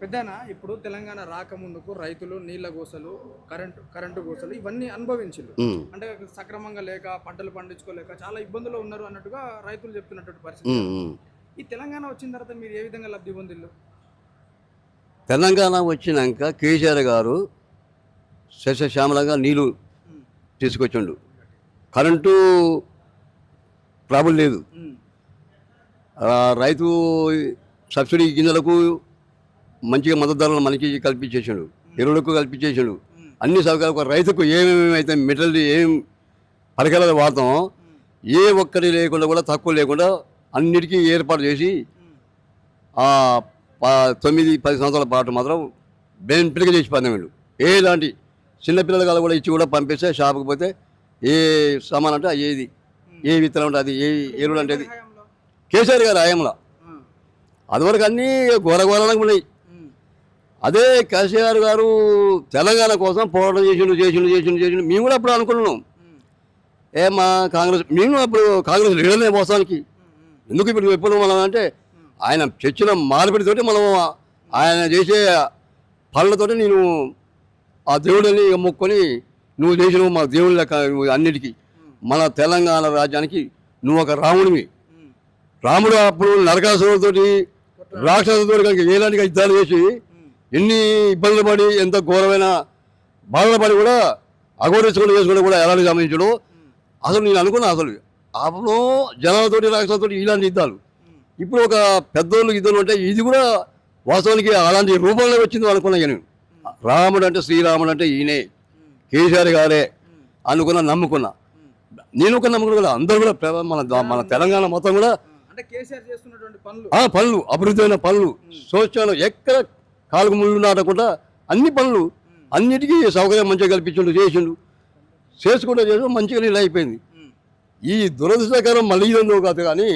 పెద్దనా? ఇప్పుడు తెలంగాణ రాకముందుకు రైతులు నీళ్ళ గోసలు కరెంటు కరెంటు గోసలు ఇవన్నీ అనుభవించారు అంటే సక్రమంగా లేక పంటలు పండించుకోలేక చాలా ఇబ్బందులు ఉన్నారు అన్నట్టుగా రైతులు చెప్తున్నటువంటి పరిస్థితి. ఈ తెలంగాణ వచ్చిన తర్వాత మీరు ఏ విధంగా లబ్ధి పొందిల్లు తెలంగాణ వచ్చినాక కేసీఆర్ గారు సస్యశ్యామలంగా నీళ్ళు తీసుకొచ్చిండు. కరెంటు ప్రాబ్లం లేదు. రైతు సబ్సిడీ గింజలకు మంచిగా మద్దతు ధరలు మనకి కల్పించేసాడు ఎరువులకు కల్పించేసాడు. అన్ని సౌకర్యాలు ఒక రైతుకు ఏమేమి అయితే మెటీరియల్ ఏం పరికరాలు వాడతామో ఉమ్, ఏ ఒక్కటి లేకుండా కూడా తక్కువ లేకుండా అన్నిటికీ ఏర్పాటు చేసి తొమ్మిది పది సంవత్సరాల పాటు మాత్రం బెనిఫిట్గా చేసి పందాం వీళ్ళు ఏలాంటి చిన్నపిల్లల కాదు కూడా ఇచ్చి కూడా పంపిస్తే షాపుకి పోతే ఏ సామాన్ అంటే అది ఏది? ఏ విత్తనం అంటే అది? ఏ ఎరువులు అంటే అది? కేసీఆర్ గారు ఆయంలో. అదివరకు అన్నీ ఘోర ఘోరంగా ఉన్నాయి. అదే కేసీఆర్ గారు తెలంగాణ కోసం పోరాటం చేసిండు చేసిండు చేసిండు చేసిండు. మేము కూడా అప్పుడు అనుకున్నాం. ఏమా ఏ మా కాంగ్రెస్ మేము అప్పుడు కాంగ్రెస్ లీడర్లే మోసానికి ఎందుకు ఇప్పుడు ఎప్పుడు మనం అంటే ఆయన చర్చిన మార్పిడితోటి మనం ఆయన చేసే పనులతోటి నేను ఆ దేవుడిని మొక్కుకొని నువ్వు చేసినవు మా దేవుడి లెక్క అన్నిటికీ. మన తెలంగాణ రాజ్యానికి నువ్వు ఒక రాముడివి. రాముడు అప్పుడు నరకాసురుడితోటి రాక్షసులతో కనుక ఏలాంటి యుద్ధాలు చేసి ఎన్ని ఇబ్బందులు పడి ఎంత ఘోరమైన బాధలు పడి కూడా అఘోరించుకుని చేసుకుని కూడా ఎలాంటి గమనించడు అసలు నేను అనుకున్నా అసలు. అప్పుడు జనాలతోటి రాక్షసులతోటి ఇలాంటి యుద్ధాలు. ఇప్పుడు ఒక పెద్దోళ్ళు యుద్ధం అంటే ఇది కూడా వాస్తవానికి అలాంటి రూపంలో వచ్చింది అనుకున్నా నేను. రాముడు అంటే శ్రీరాముడు అంటే ఈయనే. కేసీఆర్ గారే అనుకున్నా నమ్ముకున్నా. నేను ఒక నమ్ముకున్నా కూడా అందరూ కూడా మన మన తెలంగాణ మొత్తం కూడా పనులు. అభివృద్ధి అయిన పనులు. శోచన ఎక్కడ కాలుకు ముళ్ళు నాటకుండా అన్ని పనులు అన్నిటికీ సౌకర్యం మంచిగా కల్పించిండు చేసిండు. చేసుకుంటూ చేసి మంచిగా నీళ్ళు అయిపోయింది. ఈ దురదృష్టకరం మళ్ళీ ఇదో కాదు కానీ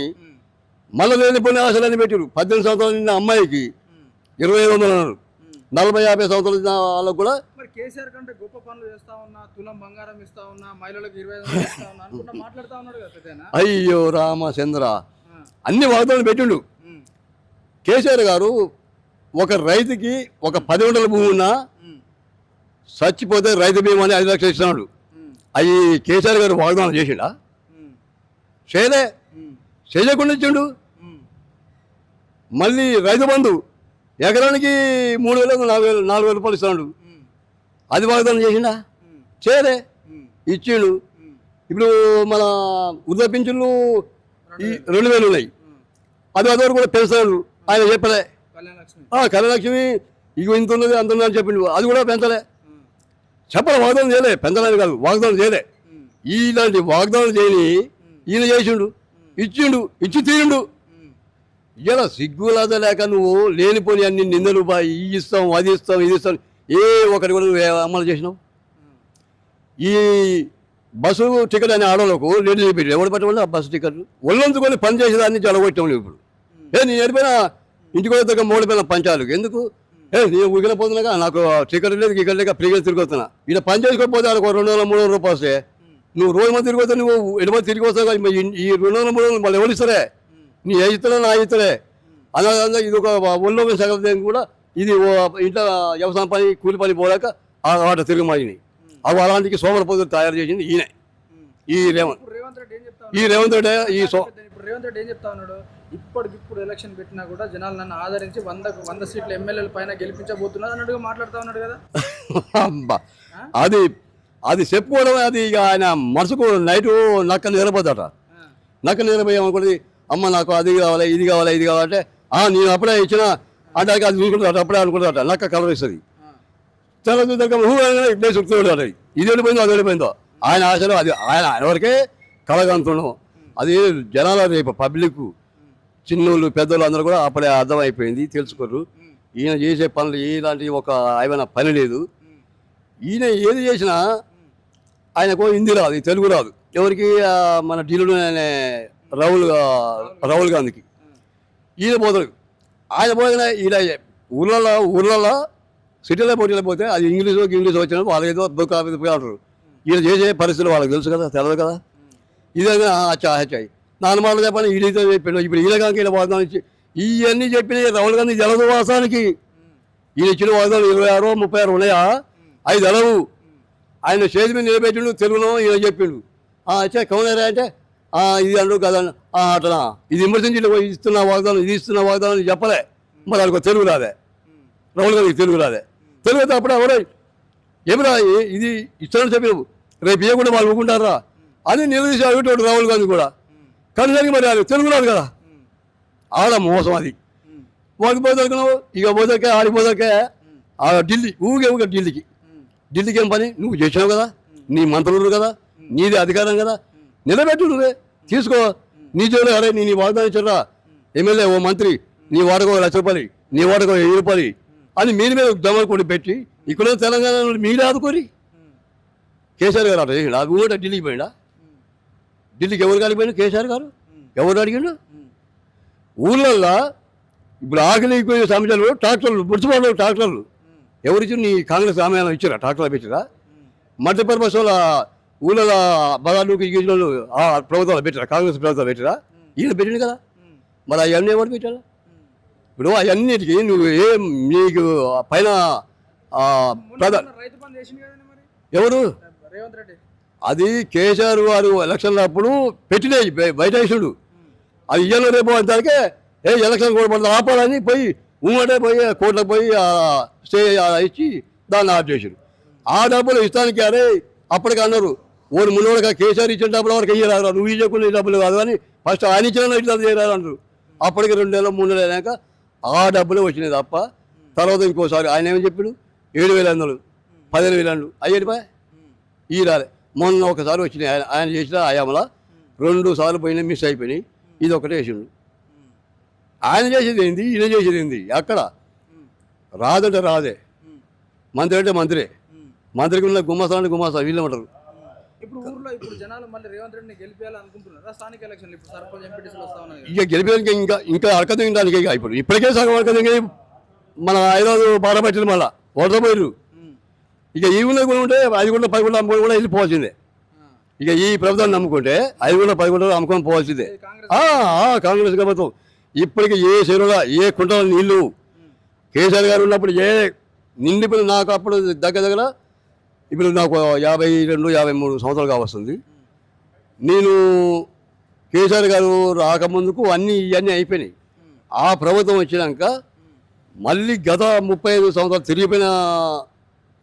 మళ్ళీ లేనిపోయిన ఆశలని పెట్టారు. పద్దెనిమిది సంవత్సరాలు నిన్న అమ్మాయికి ఇరవై ఐదు వందలు అన్నారు. నలభై యాభై సంవత్సరాలు ఉన్న వాళ్ళకు కూడా మరి కేసీఆర్ కంటే గొప్ప పనులు చేస్తా ఉన్నా తులం బంగారం ఇస్తా ఉన్నా మహిళలకు ఇరవై ఐదు వందలు ఇస్తా ఉన్నా అనుకుంటా మాట్లాడుతా ఉన్నాడు కదా పెద్దనా అయ్యో రామచంద్ర. అన్ని వాగ్దానాలు పెట్టిండు. కేసీఆర్ గారు ఒక రైతుకి ఒక పది వందల భూమి ఉన్నా చచ్చిపోతే రైతు బీమా అని ఐదు లక్షలు ఇస్తున్నాడు. అవి కేసీఆర్ గారు వాగ్దానం చేసిండా? చేయలే. చేయకుండా ఇచ్చిండు. మళ్ళీ రైతు బంధు ఎకరానికి మూడు వేలు నాలుగు వేలు నాలుగు వేల రూపాయలు ఇస్తున్నాడు. అది వాగ్దానం చేసిండా? చేయలే. ఇచ్చిండు. ఇప్పుడు మన వృద్ధ పింఛన్లు ఈ రెండు వేలు. ఉన్నాయి. అది అదివరకు కూడా పెంచాడు ఆయన చెప్పలే. కళలక్ష్మి ఆ, ఇగో ఇంత ఉన్నది అంత ఉన్నది అని చెప్పిండు అది కూడా పెంచలే. చెప్పలే వాగ్దానం చేయలే పెంచలేదు కాదు వాగ్దానం చేయలే. ఇలాంటి వాగ్దానం చేయని ఈయన చేసిండు ఇచ్చిండు ఇచ్చి తీరిండు. ఇలా సిగ్గులాద లేక నువ్వు లేనిపోని అన్ని నిందలు బా ఈ ఇస్తాం అది ఇస్తాం ఇది ఇస్తాం ఏ ఒకటి కూడా నువ్వు అమలు చేసినావు? ఈ బస్సు టికెట్ అనే ఆడోళ్ళకు లేడీ పెట్టి ఎవరు పెట్టమని ఆ బస్సు టికెట్ ఒళ్ళందుకొని పని చేసేదాన్ని జలగొట్టాం ఇప్పుడు. ఏ నేను ఎడిపోయినా ఇంటికి దగ్గర మూడిపోయిన పంచాలు. ఎందుకు? ఏ నేను ఉగిన పోతున్నాగా నాకు టికెట్ లేదు టికెట్ లేక ఫ్రీగా తిరిగొస్తున్నా. ఇలా పని చేసుకోకపోతే వాళ్ళకి ఒక రెండు వందల మూడు వందల రూపాయలు నువ్వు రోజు మంది తిరిగి నువ్వు ఎడమ తిరిగి వస్తావు ఈ- రెండు వందల మూడు వందలు మళ్ళీ ఎవరు ఇస్తారే? నీ ఏ ఇస్తారా నా ఇస్తారే అలా ఇది ఒక ఒళ్ళో సగం కూడా ఇది ఇంట్లో వ్యవసాయం పని కూలి పని పోలేక ఆ వాట తిరిగి మారినాయి అవి అలాంటికి సోమల పొద్దులు తయారు చేసింది ఈయన. ఈ రేవంత్. ఈ రేవంత్ రెడ్డి ఈ సో రేవంత్ రెడ్డి ఏం చెప్తా ఉన్నాడు? ఇప్పటికిప్పుడు ఎలక్షన్ పెట్టినా కూడా జనాలు నన్ను ఆదరించి వంద వంద సీట్ల ఎమ్మెల్యేల పైన గెలిపించబోతున్నారు అన్నట్టుగా మాట్లాడుతా ఉన్నాడు కదా. అబ్బా. అది అది చెప్పుకోవడం అది ఇక ఆయన మనసుకు నైటు నక్క నిద్రపోతాట. నక్క నిద్రపోయామనుకోండి అమ్మ నాకు అది కావాలి ఇది కావాలి ఇది కావాలంటే ఆ నేను అప్పుడే ఇచ్చిన అంటే అది చూసుకుంటాట అప్పుడే అనుకుంటాట నక్క కలర్ ఇస్తుంది అనగానే ఇప్పుడే అది ఇది వెళ్ళిపోయిందో అది వెళ్ళిపోయిందో. ఆయన ఆశలు అది ఆయన ఆయన వరకే కలగంతుండం అది జనాల రేపు పబ్లిక్ చిన్నోళ్ళు పెద్దోళ్ళు అందరూ కూడా అప్పుడే అర్థమైపోయింది తెలుసుకోరు ఈయన చేసే పనులు ఇలాంటి ఒక ఆయన పని లేదు. ఈయన ఏది చేసినా ఆయనకు హిందీ రాదు తెలుగు రాదు. ఎవరికి మన ఢిల్లీలో అనే రాహుల్ రాహుల్ గాంధీకి. ఈయన పోతాడు. ఆయన పోయిన ఈయన ఊర్లలో ఊర్లలో సిటీలో పోటీలో పోతే అది ఇంగ్లీష్ ఇంగ్లీష్ వచ్చిన వాళ్ళకి ఏదో బుక్ అంటారు. ఈయన చేసే పరిస్థితులు వాళ్ళకి తెలుసు కదా తెలియదు కదా? ఇదే అచ్చా అచ్చాయి నాన్న మాట చెప్పని ఈడీతో చెప్పాడు ఇప్పుడు ఈయన కాక వాగ్దానం ఇచ్చి ఇవన్నీ చెప్పిన రాహుల్ గాంధీ జలదు వాసానికి ఈయన ఇచ్చిన వాగ్దానం ఇరవై ఆరు ముప్పై ఆరు ఉన్నాయా? ఐదు అలవు ఆయన చేతి మీద నిలబెట్టిండు తెలుగులో ఈయన చెప్పిండు. అచ్చా కౌనరా అంటే ఇది అండు కదా అట్లా ఇది విమర్శించి ఇస్తున్న వాగ్దానం ఇది ఇస్తున్న వాగ్దానం చెప్పలే. మరి వాళ్ళకి తెలుగు రాదే. రాహుల్ గాంధీ తెలుగు రాదే. తెలుగు అయితే అప్పుడు ఎవరో ఏమిరా ఇది? ఇస్తానని చెప్పినావు. రేపు ఇవ్వకుండా వాళ్ళు ఒప్పుకుంటారా అని నిలదీసి అడుగుతాడు రాహుల్ గాంధీ కూడా. కానీ దానికి మరి అది తెలుగు రాదు కదా. ఆడ మోసం అది. వాడికి పోదలుకున్నావు ఇక పోదకే ఆడికి పోదకే ఆ ఢిల్లీ ఊగే ఊగే ఢిల్లీకి. ఢిల్లీకి ఏం పని? నువ్వు చేసినావు కదా నీ మంత్రులు కదా నీది అధికారం కదా నిలబెట్టు నువ్వే తీసుకో. నీ జోలు అరే నీ నీ వాగ్దానం ఇచ్చారా? ఎమ్మెల్యే ఓ మంత్రి నీ వాడకో లక్ష రూపాయలు నీ వాడకో వెయ్యి రూపాయలు అని మీరు మీద దమలు కొడి పెట్టి ఇక్కడ తెలంగాణ మీరే ఆదుకోరి కేసీఆర్ గారు అట్లా చేసిండు అది కూడా ఢిల్లీకి పోయిండా? ఢిల్లీకి ఎవరు కలిపోయిండు కేసీఆర్ గారు? ఎవరు అడిగిండు? ఊళ్ళల్లో ఇప్పుడు ఆకలి ఎక్కువ సమస్యలు ట్రాక్టర్లు మున్సిపల్ ట్రాక్టర్లు. ఎవరిచ్చి నీ కాంగ్రెస్ ఆమె ఇచ్చారా? ట్రాక్టర్లు పెట్టిరా? మధ్యప్రదేశ్లో ఊళ్ళో బదాలుకి గీజులు ఆ ప్రభుత్వాలు పెట్టిరా? కాంగ్రెస్ ప్రభుత్వాలు పెట్టిరా? ఈయన పెట్టింది కదా. మరి అవన్నీ ఎవరు పెట్టారా? ఇప్పుడు అవన్నిటికీ నువ్వు ఏం నీకు పైన ఆ, ప్రధా మొన్న రైతు బంధు చేసింది కదండి మరి. ఎవరు? రేవంత్ రెడ్డి. అది కేసీఆర్ వారు ఎలక్షన్ల అప్పుడు పెట్టినాయి బయట వేసుడు. అది ఇయ్యాల రేపు అంతకే ఏ ఎలక్షన్ కూడా మనం ఆపాలని పోయి ఉమ్మటే పోయి కోర్టులకు పోయి స్టే ఇచ్చి దాన్ని ఆఫ్ చేసారు ఆ డబ్బులు ఇస్తానికి అరే అప్పటికి అన్నారు ఓడి మున్నోడుగా కేసీఆర్ ఇచ్చిన డబ్బులు వరకు ఇయ్యరాదు నువ్వు ఇవ్వకుండా ఈ డబ్బులు కాదు అని ఫస్ట్ ఆయన ఇచ్చిన ఇట్లా చేయరాదు అంటారు. అప్పటికి రెండు నెలలు మూడు నెలలు అయినాక ఆ డబ్బులు వచ్చినాయి తప్ప తర్వాత ఇంకోసారి ఆయన ఏమని చెప్పాడు? ఏడు వేలు అందరు పదిహేను వేలు అన్నాడు అయ్యేటి పా? ఈ రాలే మొన్న ఒకసారి వచ్చినాయి. ఆయన ఆయన చేసిన ఆయామల రెండు సార్లు పోయినాయి మిస్ అయిపోయినాయి. ఇది ఒకటే వేసిండు ఆయన చేసేది ఏంది? ఈయన చేసేది ఏంది? అక్కడ రాదంటే రాదే. మంత్రి అంటే మంత్రే. మంత్రికి ఉన్న గుమ్మస్తా అంటే గుమ్మస్తా వీళ్ళు ఉంటారు. ఇప్పుడు ఊర్లో ఇప్పుడు జనాలు మళ్ళీ రేవంత్ రెడ్డిని గెలిపేయాలనుకుంటున్నారా? స్థానిక ఎలక్షన్లు ఇప్పుడు సర్పంచ్ ఎంపీటీసీలు వస్తా ఉన్నాయి కదా. ఇక గెలిపేదానికి ఇంకా ఇంకా ఇక ఇప్పుడు. ఇప్పటికే సగం అడకదింగ్ మన ఐదోదు బాధపట్టింది మళ్ళా. ఉమ్. ఇక ఈ ఊళ్ళో కూడా ఉంటే ఐదు గుంటల పది గుంటల అమ్ముకొని కూడా వెళ్ళిపోవాల్సిందే. ఇక ఈ ప్రభుత్వాన్ని నమ్ముకుంటే ఐదు గుంటల పది గుంటలు అమ్ముకొని పోవాల్సిందే. కాంగ్రెస్ ప్రభుత్వం. ఇప్పటికి ఏ చెరువుల ఏ కుంటల నీళ్ళు కేసీఆర్ గారు ఉన్నప్పుడు ఏ నిండిపోయిన నాకు అప్పుడు దగ్గర దగ్గర ఇప్పుడు నాకు యాభై రెండు యాభై మూడు సంవత్సరాలు కావస్తుంది. నేను కేసీఆర్ గారు రాకముందుకు అన్నీ ఇవన్నీ అయిపోయినాయి. ఆ ప్రభుత్వం వచ్చినాక మళ్ళీ గత ముప్పై ఐదు సంవత్సరాలు తిరిగిపోయిన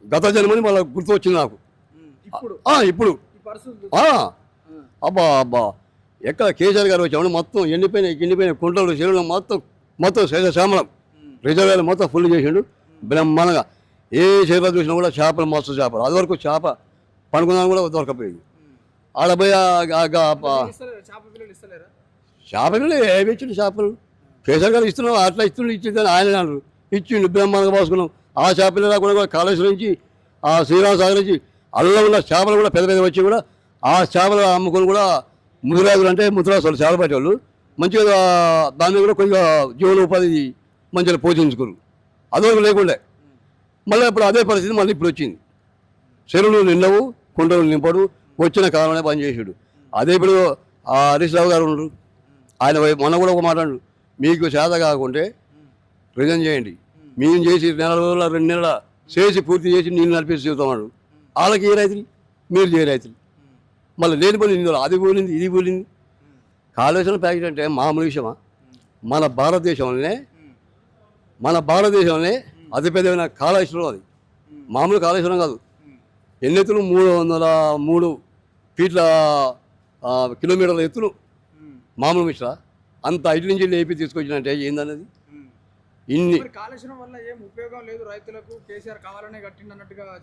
గత జన్మని మళ్ళీ గుర్తు వచ్చింది నాకు. ఇప్పుడు. అబ్బా అబ్బా. ఎక్కడ కేసీఆర్ గారు వచ్చాము మొత్తం ఎండిపోయిన ఎండిపోయిన కుంటలు చెరువులు మొత్తం మొత్తం శేషశ్యామలం రిజర్వేలు మొత్తం ఫుల్ చేసిండు బ్రహ్మాండంగా. ఏ చేపలు చూసినా కూడా చేపలు మస్తు చేపలు. అది వరకు చేప పనుకుందాం కూడా దొరకపోయింది. ఆడపోయి చేపలు ఏమి ఇచ్చిండు చేపలు? కేసీఆర్ గారు ఇస్తున్నాం అట్లా ఇస్తుండు ఇచ్చిండు ఆయన అన్నారు. ఇచ్చిండు బ్రహ్మాండంగా పోసుకున్నాం. ఆ చేపలు రాకుండా కూడా కాళేశ్వరం నుంచి ఆ శ్రీరామ్ సాగర్ నుంచి అల్లలో ఉన్న చేపలు కూడా పెద్ద పెద్ద వచ్చి కూడా ఆ చేపలు అమ్ముకొని కూడా ముదిరాజులు అంటే ముద్రాసులు చేపలు పట్టేవాళ్ళు మంచిగా దాని మీద కూడా కొద్దిగా జీవనోపాధి మంచిగా పోషించుకోరు. అదొక లేకుండే. మళ్ళీ ఇప్పుడు అదే పరిస్థితి మళ్ళీ ఇప్పుడు వచ్చింది. చెరువులు నిండవు కుండలు నింపడు వచ్చిన కాలంలో పనిచేసాడు అదే ఇప్పుడు ఆ హరీష్ రావు గారు ఉన్నారు. ఆయన మొన్న కూడా ఒక మాట మీకు చేత కాకుంటే రిజైన్ చేయండి. మేము చేసి నెల రోజుల రెండు నెలల చేసి పూర్తి చేసి నీళ్ళు నడిపేసి చెబుతున్నాడు వాళ్ళకి ఏ రైతులు? మీరు చేయ రైతులు. మళ్ళీ లేని పోలింది ఇందులో అది పోలింది ఇది పోలింది. కాళేశ్వరం ప్యాకెట్ అంటే మామూలు విషయమా? మన భారతదేశంలోనే మన భారతదేశంలోనే అతిపెద్దమైన కాళేశ్వరం అది. మామూలు కాళేశ్వరం కాదు. ఎన్ని ఎత్తులు? మూడు వందల మూడు ఫీట్ల కిలోమీటర్ల ఎత్తులు. మామూలు మిశ్ర అంత ఐదు నుంచి లేపి తీసుకొచ్చినట్టే ఏందన్నది? ఇన్ని. కాళేశ్వరం వల్ల ఏం ఉపయోగం లేదు రైతులకు? కేసీఆర్ కావాలనే కట్టిండు అన్నట్టుగా కదా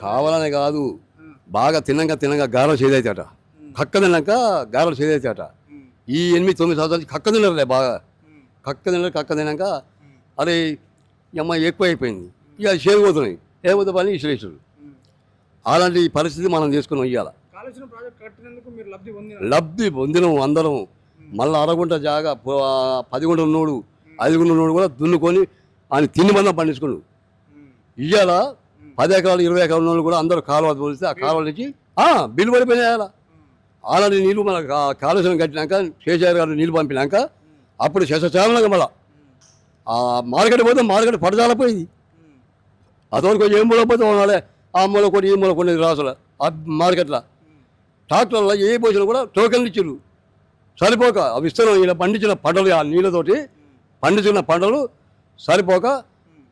కావాలనే. బాగా తిన్నాక తిన్నాక గారెలు చేదైతేట కక్క తిన్నాక గారెలు చేదైతేట. ఈ ఎనిమిది తొమ్మిది సంవత్సరాలు కక్క తినరులే బాగా. కక్క తినరు కక్క తిన్నాక అరే ఈ అమ్మాయి ఎక్కువ అయిపోయింది. ఇక చేరిపోతున్నాయి ఏమవుతా పని ఉమ్. అలాంటి పరిస్థితి మనం తీసుకుని ఇవ్వాలి కాళేశ్వరం ప్రాజెక్ట్ కట్టినందుకు మీరు లబ్ధి పొందిన అందరం. మళ్ళీ అరగుంట జాగా ప- పది గుంట ఉన్నోడు ఐదు గుంట ఉన్నోడు కూడా దున్నుకొని ఆయన తిని మందం పండించుకున్నాడు. ఇవాళ పది ఎకరాలు ఇరవై ఎకరాలు కూడా అందరూ కాలువ పోలిస్తే ఆ కాలువ నుంచి బిల్లు పడిపోయినాయి అలా అలాంటి నీళ్ళు మన కా- కాళేశ్వరం కట్టినాక కేసీఆర్ గారు నీళ్ళు పంపినాక అప్పుడు శశచాలనగా మళ్ళా. ఆ మార్కెట్ పోతే మార్కెట్ పడజాలపోయింది. అతనికి ఏం మూలపోతే ఉన్నాలే ఆ మూల కొన్ని ఈ మూల కొన్ని రాసుల ఆ మార్కెట్లో. ట్రాక్టర్లో ఏ పోసినా కూడా టోకెన్లు ఇచ్చారు సరిపోక ఆ విస్తరం ఇలా పండించిన పంటలు ఆ నీళ్ళతోటి పండించిన పంటలు సరిపోక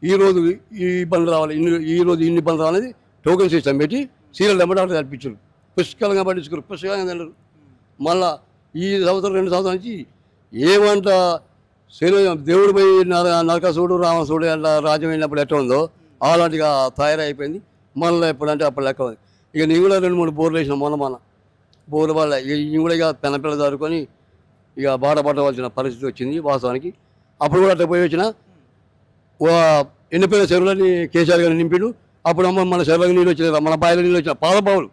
ఈరోజు ఈ ఇబ్బంది రావాలి ఇన్ని ఈ రోజు ఇన్ని ఇబ్బంది రావాలని టోకెన్ సిస్టమ్ పెట్టి సీరియల్ నెంబర్ కల్పించారు. పుష్కలంగా పండించుకోరు పుష్కలంగా తిన్నారు. మళ్ళా ఈ సంవత్సరం రెండు సంవత్సరాల నుంచి ఏమంట శరీరం దేవుడు పోయి నర నరకసుడు రామసుడు అట్లా రాజ్యం వెళ్ళినప్పుడు ఎట్లా ఉందో అలాంటిగా తయారైపోయింది. మళ్ళీ ఎప్పుడంటే అప్పుడు లెక్క ఉంది. ఇక నేను కూడా రెండు మూడు బోర్లు వేసిన మొన్న మొన్న. బోర్ల వల్ల ఇక కూడా ఇక పెనపిల్ల దారుకొని ఇక బాట పరిస్థితి వచ్చింది వాస్తవానికి. అప్పుడు కూడా అట్లా పోయి వచ్చిన ఎండిపోయిన చెరువులని కేసీఆర్ గారు నింపిండు. అప్పుడు అమ్మ మన చెరువులకు నీళ్ళు వచ్చినారా మన బావిలో నీళ్ళు వచ్చిన పాదబావులు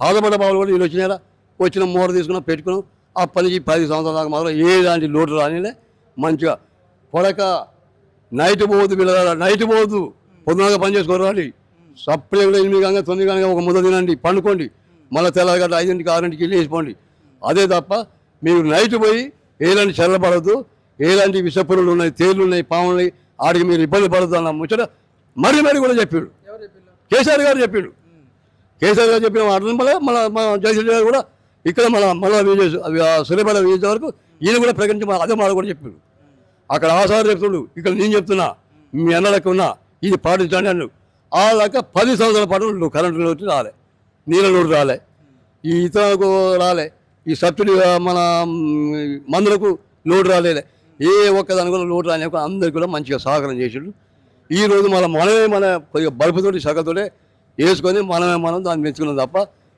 పాదపడ్డ బావులు కూడా నీళ్ళు వచ్చినారా వచ్చిన మూర తీసుకున్నాం పెట్టుకున్నాం. ఆ పనికి పది సంవత్సరాల దాకా మాత్రం ఏలాంటి లోటు రానిలే. మంచిగా పొడక నైట్ పోవద్దు పిల్లల నైట్ పోవద్దు. పొద్దునగా పని చేసుకోవాలి సప్లై కూడా ఎనిమిది గంగా తొమ్మిది గంగా ఒక ముద్ద తినండి పండుకోండి. మళ్ళీ తెల్లగడ్డ ఐదింటికి ఆరింటికి వెళ్ళి వేసుకోండి అదే తప్ప మీరు నైట్ పోయి ఏలాంటి చల్లబడద్దు ఎలాంటి విషపురులు ఉన్నాయి తేళ్ళు ఉన్నాయి పాములు ఉన్నాయి ఆడికి మీరు ఇబ్బంది పడద్దు అన్న ముచ్చట మరీ మరీ కూడా చెప్పాడు కేసీఆర్ గారు చెప్పిండు కేసీఆర్ గారు చెప్పిన మాటలు మళ్ళీ మన మన జయశీల్ గారు కూడా ఇక్కడ మన మళ్ళీ విజయ్ సురేపడ విజయ్ వరకు ఈయన కూడా ప్రకటించి మా- అదే మాట కూడా చెప్పిండు అక్కడ ఆసారు చెప్తుండు ఇక్కడ నేను చెప్తున్నా మీ అన్నలకు ఉన్నా ఇది పాటించండి అన్నాడు. ఆ పది సంవత్సరాల పాటు నువ్వు కరెంటు లోటు రాలే నీళ్ళ లోటు రాలే ఈ ఇతరులకు రాలే ఈ సబ్సిడీ మన మందులకు లోటు రాలేదే ఏ ఒక్కదాని కూడా లోటు రాని అందరికీ కూడా మంచిగా సహకారం చేసిండు. ఈ రోజు మన మనమే మన కొద్దిగా బలుపుతోటి సగతోటే వేసుకొని మనమే మనం దాన్ని పెంచుకున్నాం తప్ప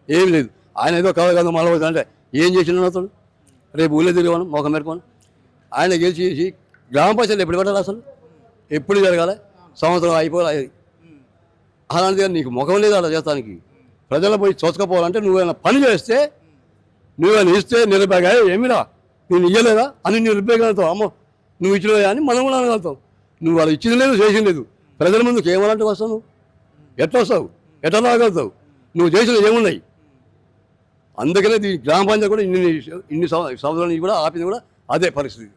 ఏం లేదు. ఆయన ఏదో కథ కథ మళ్ళీ అంటే ఏం చేసిన అతను? రేపు ఊళ్ళో తిరిగాను మొఖం మేరకొని ఆయన గెలిచి చేసి గ్రామ పంచాయతీ ఎప్పుడు పెట్టాలి అసలు? ఎప్పుడు జరగాలి? సంవత్సరం అయిపోవాలి అలాంటిది నీకు ముఖం లేదు అలా చేస్తానికి. ప్రజలు పోయి చోచకపోవాలంటే నువ్వేమైనా పని చేస్తే నువ్వేమైనా ఇస్తే నిరుపేగా ఏమిరా నేను ఇయ్యలేదా? అని నిరుపేగలుగుతావు అమ్మో నువ్వు ఇచ్చినదా అని మనం కూడా అనగలుగుతాం. నువ్వు వాళ్ళు ఇచ్చింది లేదు చేసింది లేదు. ప్రజల ముందుకు ఏమనంటే వస్తావు నువ్వు. ఎట్లా వస్తావు? ఎట్లా రాగలుగుతావు? నువ్వు చేసిన ఏమున్నాయి? అందుకనే ఈ గ్రామ పంచాయతీ కూడా ఇన్ని ఇన్ని సంవ- సంవత్సరాల కూడా ఆపింది కూడా అదే పరిస్థితి.